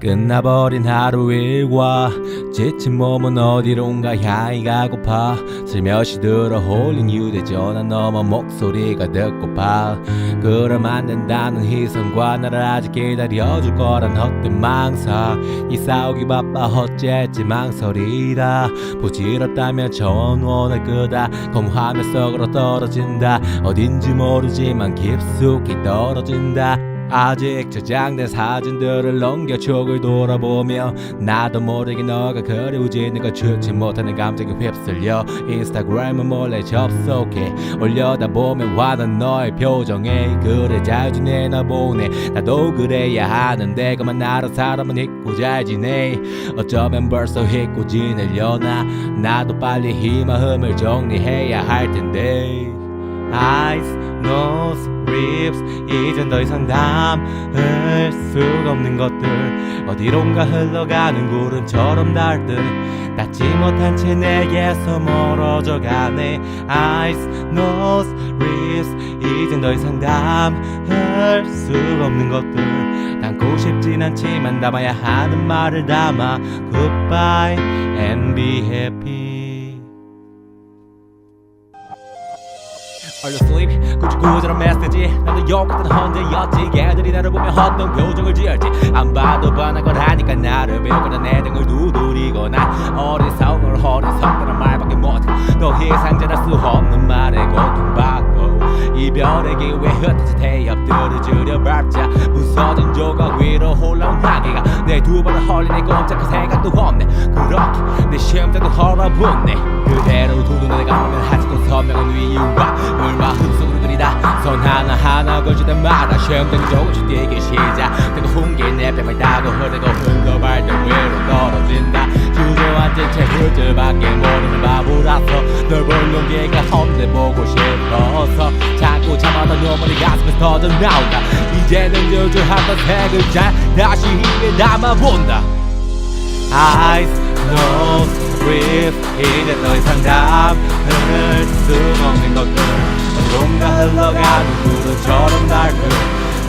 끝나버린 하루 일과 지친 몸은 어디론가 향이 가고파. 슬며시 들어 홀린 휴대전화 넘어 목소리가 듣고파. 그럼 안 된다는 희선과 나를 아직 기다려줄 거란 헛된 망사. 이 싸우기 바빠 어쨌지 망설이다. 부질없다면 전원을 끄다. 검화면 속으로 떨어진다. 어딘지 모르지만 깊숙이 떨어진다 아직 저장된 사진들을 넘겨 촉을 돌아보며 나도 모르게 너가 그리워지는 걸 주지 못하는 감정에 휩쓸려 인스타그램을 몰래 접속해 올려다 보면 와닿는 너의 표정에 그래 잘 지내나 보네. 나도 그래야 하는데 그만 나로 사람은 잊고 잘 지내. 어쩌면 벌써 잊고 지내려나? 나도 빨리 이 마음을 정리해야 할 텐데 Eyes, nose, lips 이젠 더 이상 담을 수가 없는 것들. 어디론가 흘러가는 구름처럼 날듯. 닿지 못한 채 내게서 멀어져 가네. Eyes, nose, lips 이젠 더 이상 담을 수가 없는 것들. 담고 싶진 않지만 담아야 하는 말을 담아. Goodbye and be happy Are you asleep? 구주구절한 메시지. 나는 욕같은 헌재였지. 걔들이 나를 보면 헛된 표정을 지을지. 안 봐도 뻔한 걸 하니까 나를 배우거나 내 등을 두드리거나 어리석을 어리석다는 말밖에 못해. 더 이상 전할 수 없는 말에 고통받고 이별의 기회 흩어져 태엽들을 줄여밟자. 부서진 조각 위로 올라온 향기가 내 두 발을 헐리네. 꼼짝할 생각도 없네. 그렇게 헐어붙네. 그대로 두둔 내가 보면 아직도 선명한 이유와 늘 마음속으로 그리다. 손 하나하나 걸치다 마다 심장이 조금씩 뛰기 시작. 내가 훈기에 내 뺨을 따고 흐르고 흘러 발등 위로 떨어진다. 주저앉은 채 훑을밖에 모르는 바보라서 널볼 용기가 없네 보고 싶어서 자꾸 참아던 눈물이 가슴에서 터져 나온다. 이제는 주저하던 세 글자 다시 입에 담아본다. Eyes, nose, breathe 이제 더 이상 담을 수 없는 것들. 어디론가 흘러가는 구름처럼 날듯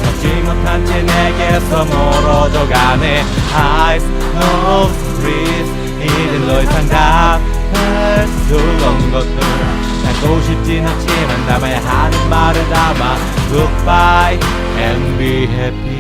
잡지 못한 채 내게서 멀어져 가네. Eyes, nose, breathe 이제 더 이상 담을 수 없는 것들. 담고 싶진 않지만 담아야 하는 말을 담아. Goodbye and be happy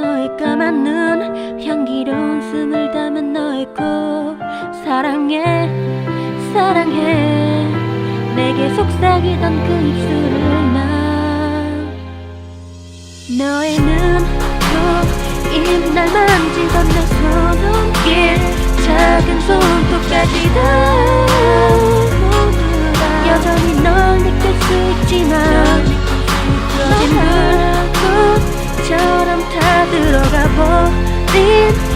너의 까만 눈 향기로운 숨을 담은 너의 코 사랑해 사랑해. 내게 속삭이던 그 입술을 나 너의 눈, 코, 입, 날 만지던 내 손길. 작은 손톱까지 다 모두 다. 여전히 널 느낄 수 있지만 진